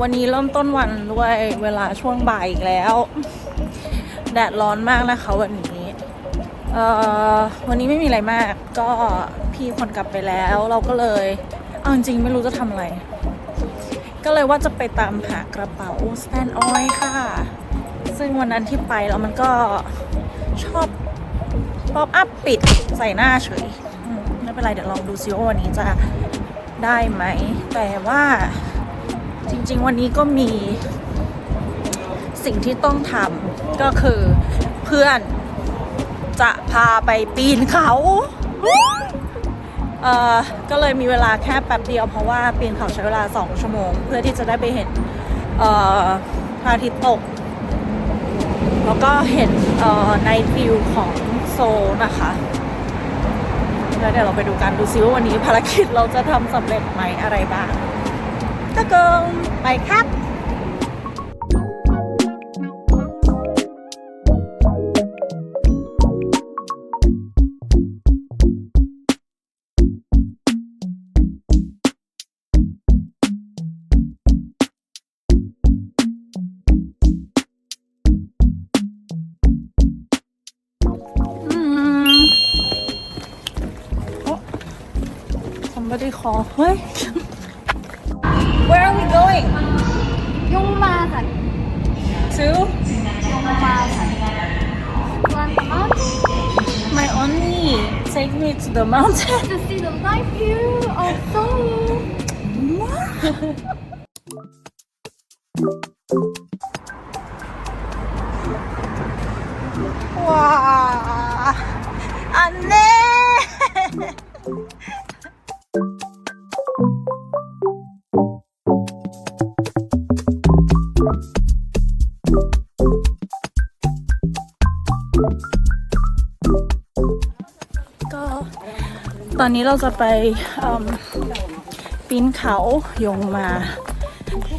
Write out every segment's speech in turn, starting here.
วันนี้เริ่มต้นวันด้วยเวลาช่วงบ่ายอีกแล้ว แดดร้อนมากนะคะวันนี้เอ่อวันนี้ไม่มีอะไรมาก ก็พี่คนกลับไปแล้ว เราก็เลยเอาจริงไม่รู้จะทำอะไร ก็เลยว่าจะไปตามหากระเป๋าสแตนออยค่ะ ซึ่งวันนั้นที่ไปแล้วมันก็ชอบป๊อปอัพปิดใส่หน้าเฉยไม่เป็นไรเดี๋ยวลองดูซิว่าวันนี้จะได้ไหม แต่ว่า จริง ๆ วันนี้ก็มีสิ่งที่ต้องทำก็คือเพื่อนจะพาไปปีนเขาเอ่อก็เลยมีเวลาแค่แป๊บเดียวเพราะว่าปีนเขาใช้เวลา 2 ชั่วโมง เพื่อที่จะได้ไปเห็นเอ่อพระอาทิตย์ตก แล้วก็เห็นเอ่อในวิวของโซลนะคะแล้วเดี๋ยวเราไปดูกันดูซิว่าวันนี้ภารกิจเราจะทำสำเร็จไหมอะไรบ้าง ตะกงไปครับไม่ได้ขอเฮ้ย going ยุงมาค่ะ to ยุงมาค่ะวันมา my only take me to the mountain to see the night view of Seoul ตอนนี้เราจะไปปีนเขายงมา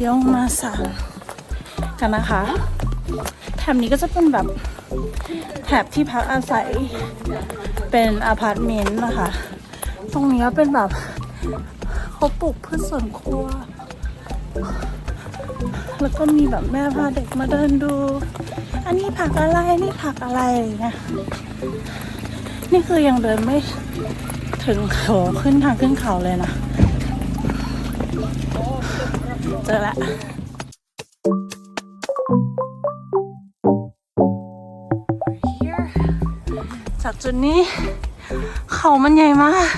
ยงมาสามกันนะคะ แถบนี้ก็จะเป็นแบบแถบที่พักอาศัยเป็นอพาร์ตเมนต์นะคะ ตรงนี้เป็นแบบเขาปลูกพืชสวนครัว แล้วก็มีแบบแม่พาเด็กมาเดินดู อันนี้ผักอะไรนี่ผักอะไรอะไรอย่างเงี้ยนี่คือยังเดินไม่ ถึงเขาขึ้นทางขึ้นเขาเลยนะ เจอแล้วจากจุดนี้ เขามันใหญ่มาก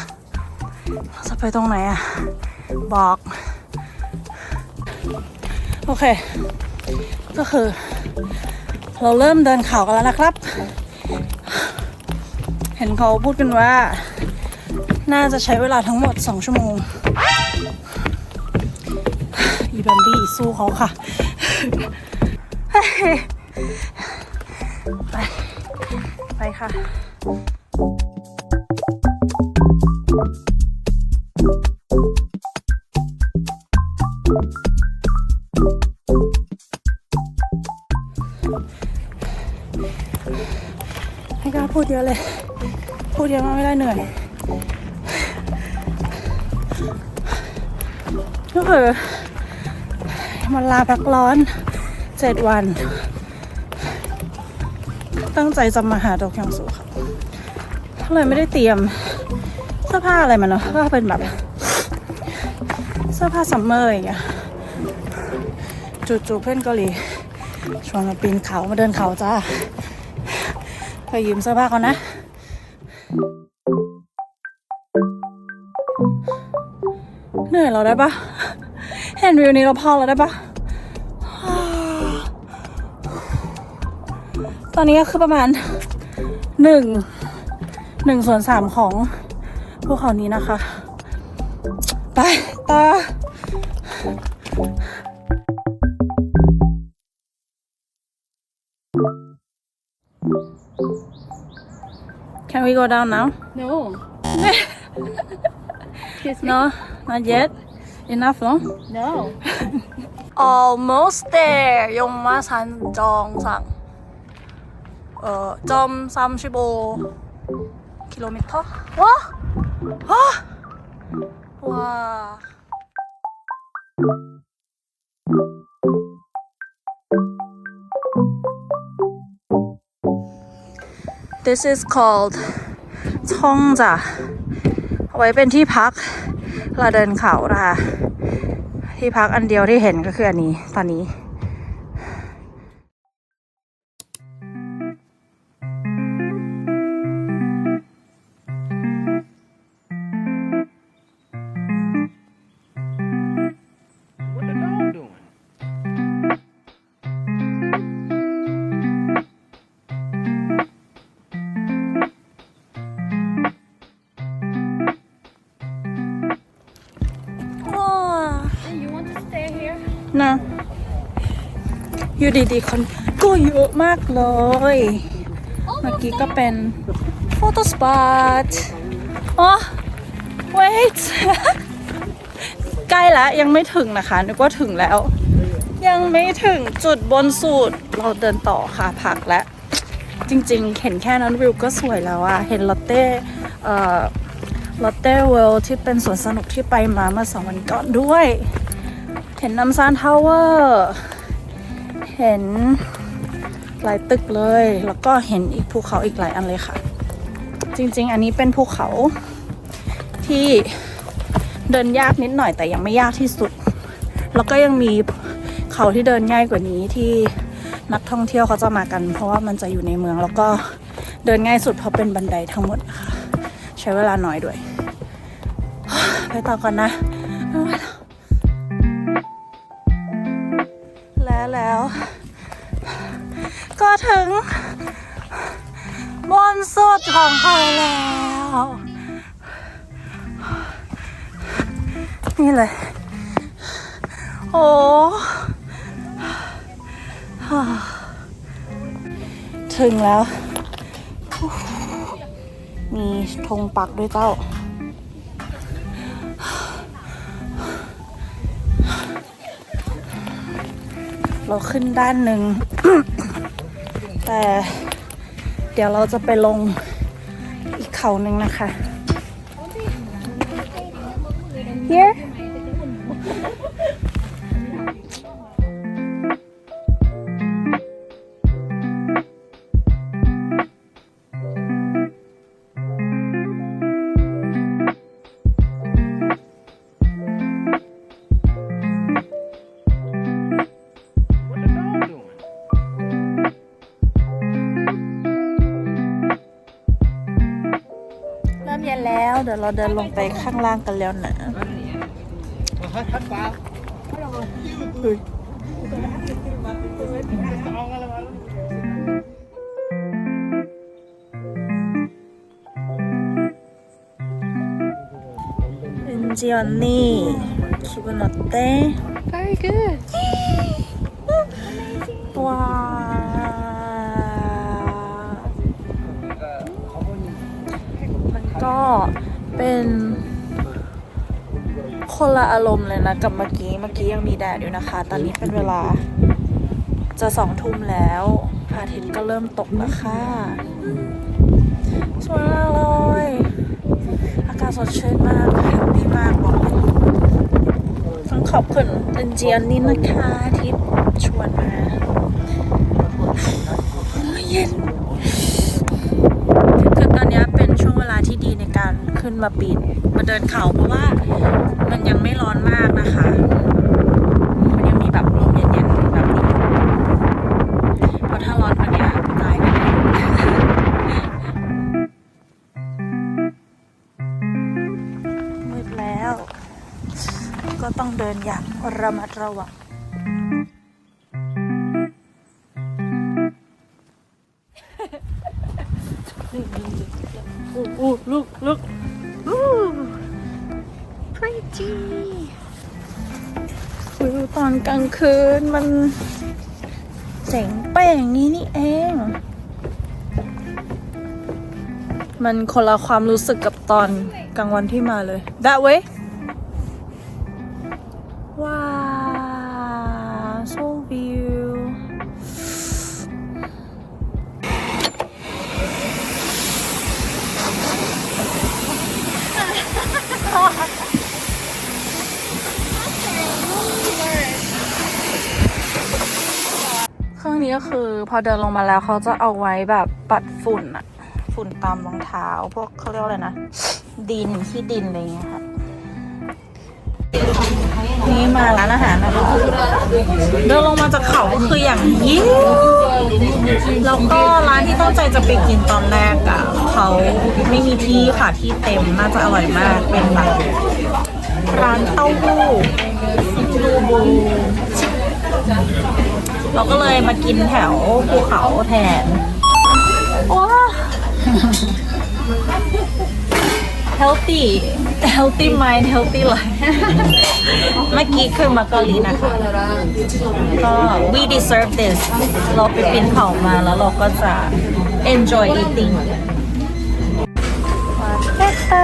เราจะไปตรงไหนอะบอก โอเค ก็คือ เราเริ่มเดินเขากันแล้วนะครับ เห็นเขาพูดกันว่า น่าจะใช้เวลาทั้งหมด 2 ชั่วโมง อีแบมบี้สู้เขาค่ะ ไป ไปค่ะ อมันลาพักร้อนเจ็ดวัน ตั้งใจจะมาหาดอกยางสูค่ะเลยไม่ได้เตรียมเสื้อผ้าอะไรมาเนาะก็เป็นแบบเสื้อผ้าซัมเมอร์อย่างเงี้ยจู่ๆเพื่อนเกาหลีชวนมาปีนเขามาเดินเขาจ้าเคยยืมเสื้อผ้าเขานะเหนื่อยเราได้ปะ ห็นวิวนี้เราพอเราได้ปะตอนนี้ก็คือประมาณหนึ่งหนึ่งส่วนสามของภูเขานี้นะคะ ไปต่อ Can we go down now? No Kiss me No, not yet. Enough, no? No Almost there. 용마산 정상. 어, 점 35 킬로미터? 와! 와! 와! This is called ช่องจ้ะเอาไว้เป็นที่พัก เราเดินเขานะคะ ที่พักอันเดียวที่เห็นก็คืออันนี้ตอนนี้ อยู่ดีๆคนก็เยอะมากเลย เมื่อกี้ก็เป็นโฟโต้สปอตอ๋อ wait ใกล้แล้วยังไม่ถึงนะคะนึกว่าถึงแล้ว ยังไม่ถึงจุดบนสุดเราเดินต่อค่ะผักแล้วจริงๆ เห็นแค่นั้นวิวก็สวยแล้วอะเห็นลอตเต้เอ่อลอตเต้เวลที่เป็นสวนสนุกที่ไปมาเมื่อสองวันก่อนด้วย เห็นน้ำซานทาวเวอร์ เห็นหลายตึกเลย แล้วก็เห็นอีกภูเขาอีกหลายอันเลยค่ะ จริง ๆ อันนี้เป็นภูเขาที่เดินยากนิดหน่อยแต่ยังไม่ยากที่สุด แล้วก็ยังมีเขาที่เดินง่ายกว่านี้ที่นักท่องเที่ยวเขาจะมากัน เพราะว่ามันจะอยู่ในเมืองแล้วก็เดินง่ายสุดเพราะเป็นบันไดทั้งหมดนะคะใช้เวลาน้อยด้วย ไปต่อก่อนนะไม่ไหวแล้ว แล้แล้ว ก็ถึง บนสุดของไทยแล้ว นี่เลย โอ้ถึงแล้ว มีธงปักด้วยเจ้า เราขึ้นด้านหนึ่ง แต่เดี๋ยวเราจะไปลงอีกเขาหนึ่งนะคะ here ดี๋ยวเราเดินลงไปข้างล่างกันแล้วนะเป็นจิออนนี่คิวานเต้ Very good เป็นคนละอารมณ์เลยนะกับเมื่อกี้ เมื่อกี้ยังมีแดดอยู่นะคะ ตอนนี้เป็นเวลา จะสองทุ่มแล้วพระอาทิตย์ก็เริ่มตกแล้วค่ะสวยมากเลย อากาศสดชื่นมากแฮปปี้มากบอกเลยต้องขอบคุณเอ็นจียนนี่นะคะที่ชวนมาเย็น คือตอนเนี้ยเป็นช่วงเวลาที่ดีในการขึ้ นมาปีนมาเดินเขาเพราะว่ามันยังไม่ร้อนมากนะคะ มันยังมีแบบลมเย็นๆแบบนี้เพราะถ้าร้อนกว่านี้ตายแน่มืดแล้ว ก็ต้องเดินอย่างระมัดระวัง ตอนกลางคืนมันเจ๋งแป้งนี้นี่เอง มันคนละความรู้สึกกับตอนกลางวันที่มาเลย that way นี้ก็คือพอเดินลงมาแล้วเขาจะเอาไว้แบบปัดฝุ่นอะฝุ่นตามรองเท้า พวกเขาเรียกอะไรนะ ดินที่ดินอะไรเงี้ยค่ะ นี่มาร้านอาหารนะเดินลงมาจากเขาก็คืออย่างยิ่งแล้วก็ร้านที่ตั้งใจจะไปกินตอนแรกอะเขาไม่มีที่ค่ะที่เต็มน่าจะอร่อยมากเป็นแบบร้านเต้าหู้ดูบู เราก็เลยมากินแถวภูเขาแทนว้า healthy healthy mind healthy life เมื่อกี้คือมาเกาหลีนะคะก็ we deserve this เราไปปีนเขามาแล้วเราก็จะ enjoy eating วาเกต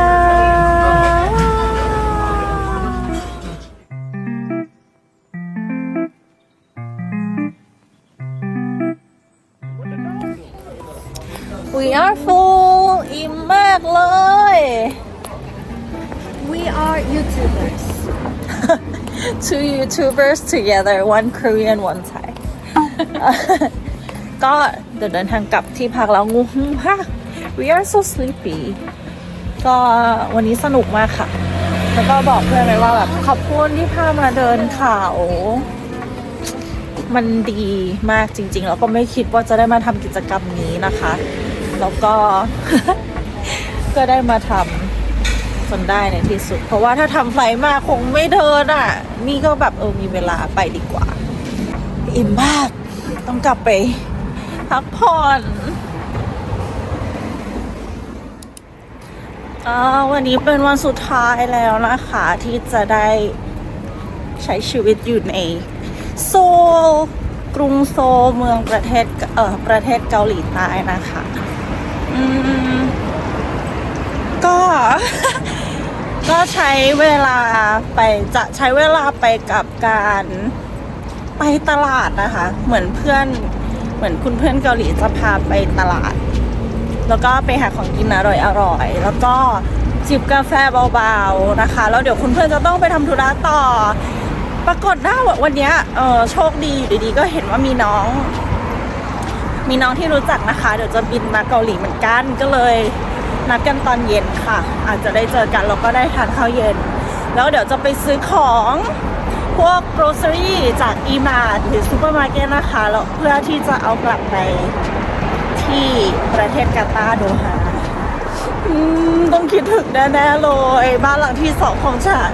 we are full อิ่มมากเลย We are YouTubers two YouTubers together one Korean one Thai ก็เดี๋ยวเดินทางกลับที่พักแล้วงูมาก we are so sleepy ก็วันนี้สนุกมากค่ะ แล้วก็บอกเพื่อนไปว่าแบบขอบคุณที่พามาเดินเขามันดีมากจริง ๆ แล้วก็ไม่คิดว่าจะได้มาทำกิจกรรมนี้นะคะ แล้วก็ ก็ได้มาทำจนได้ในที่สุด เพราะว่าถ้าทำไฟมาคงไม่เดินอะ นี่ก็แบบเออมีเวลาไปดีกว่า อิ่มมาก ต้องกลับไปพักผ่อนอ่าวันนี้เป็นวันสุดท้ายแล้วนะคะ ที่จะได้ใช้ชีวิตอยู่ในโซลกรุงโซลเมืองประเทศเอ่อประเทศเกาหลีใต้นะคะ ก็ ก็ใช้เวลาไปจะใช้เวลาไปกับการไปตลาดนะคะ เหมือนเพื่อน เหมือนคุณเพื่อนเกาหลีจะพาไปตลาด แล้วก็ไปหาของกินอร่อยอร่อยๆแล้วก็จิบกาแฟเบาๆนะคะ แล้วเดี๋ยวคุณเพื่อนจะต้องไปทำธุระต่อ ปรากฏว่าวันนี้เออโชคดีอยู่ดีๆก็เห็นว่ามีน้อง มีน้องที่รู้จักนะคะ เดี๋ยวจะบินมาเกาหลีเหมือนกันก็เลยนัดกันตอนเย็นค่ะ อาจจะได้เจอกันแล้วก็ได้ทานข้าวเย็น แล้วเดี๋ยวจะไปซื้อของพวก grocery จากอีมาร์หรือซูเปอร์มาร์เก็ตนะคะแล้วเพื่อที่จะเอากลับไปที่ประเทศกาตาร์โดฮาต้องคิดถึงแน่ๆเลย บ้านหลังที่สองของฉัน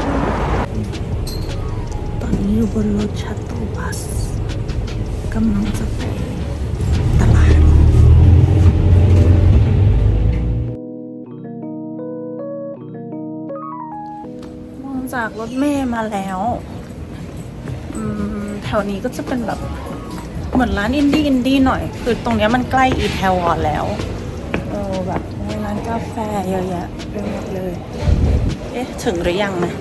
ตอนนี้อยู่บนรถชัตเตอร์บัสกำลังจะ จากรถเมย์มาแล้วแถวนี้ก็จะเป็นแบบเหมือนร้านอินดี้อินดี้หน่อย คือตรงนี้มันใกล้อีแทวอนแล้วเออแบบร้านกาแฟเยอะแยะไปหมดเลย เอ๊ะ ถึงหรือยังนะ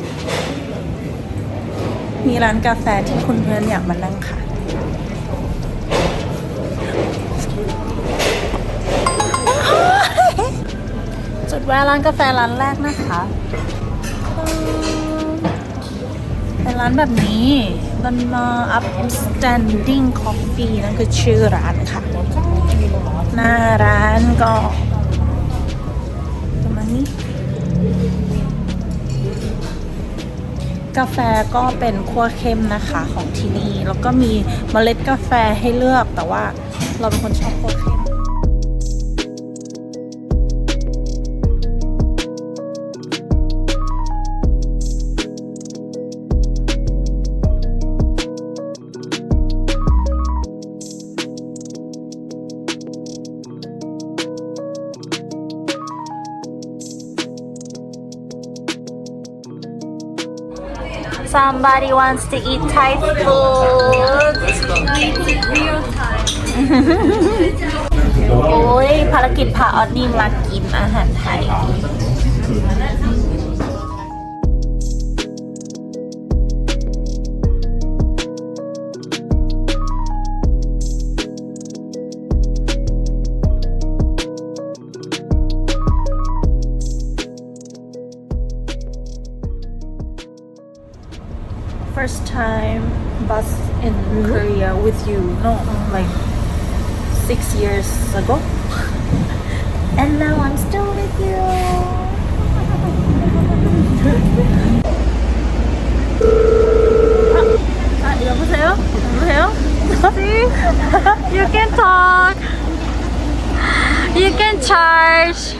มีร้านกาแฟที่คุณเพื่อนอยากมานั่งค่ะจุดแวะร้านกาแฟร้านแรกนะคะ เป็นร้านแบบนี้มันมา upstanding coffee นั่นคือชื่อร้านค่ะ หน้าร้านก็ประมาณนี้ กาแฟก็เป็นคั่วเข้มนะคะของที่นี่ แล้วก็มีเมล็ดกาแฟให้เลือกแต่ว่าเราเป็นคนชอบคั่วเข้ม Somebody wants to eat Thai food โอ้ยภารกิจพาออดนี่มากินอาหารไทย you no like six years ago and now I'm still with you 아, 여보세요? 여보세요? You can talk. You can charge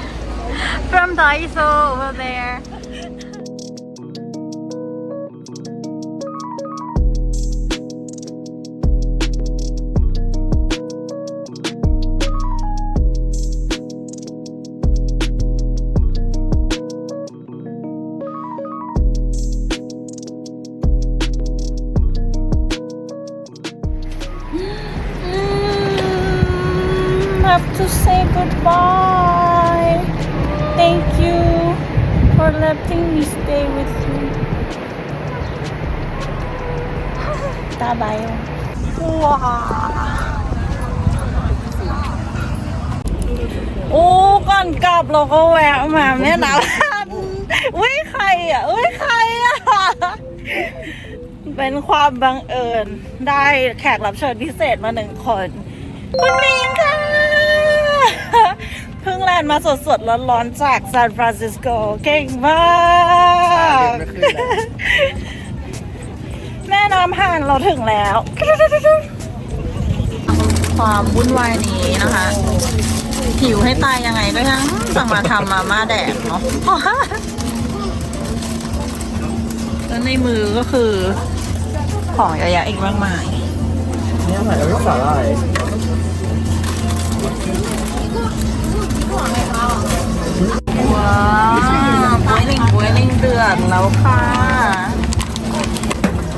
from Daiso over there. Have to say goodbye. Thank you for letting me stay with you. Bye bye. ว้าโอ้ก่อนกลับเราก็แวะมาแม่น้ำอุ้ยใครอะอุ้ยใครอะ เป็นความบังเอิญได้แขกรับเชิญพิเศษมาหนึ่งคน คุณมิงค่ะ เพิ่งแลนด์มาสดๆ ร้อนๆ จากซานฟรานซิสโก เก่งมากเมื่อคืนแล้วแม่น้ำห่านเราถึงแล้ว ความวุ่นวายนี้นะคะ หิวให้ตายยังไงก็ยังจะมาทำมาม่าแดกเนาะแล้วในมือก็คือของเยอะแยะอีกมากมายเนี่ยถ่ายแล้วก็สาหร่าย ว้าวบวยลิงบวยลิงเดือดแล้วค่ะ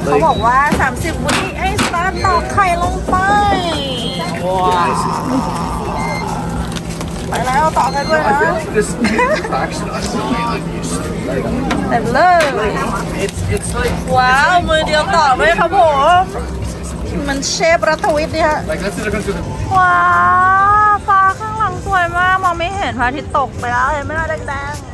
เขาบอกว่า 30วิไอ้สตาร์ทตอกไข่ลงไปว้าวไปแล้วต่อกันด้วยนะ this fraction of like เต็มเลย it's it's like ว้าว มือเดียวต่อไหมครับผม มันเชฟรัฐวิทย์เนี่ย like let's say they're gonna do the ว้าวฟ้าข้างหลัง สวยมาก มองไม่เห็นพระอาทิตย์ตกไปแล้วเห็นไหมล่ะแดงๆ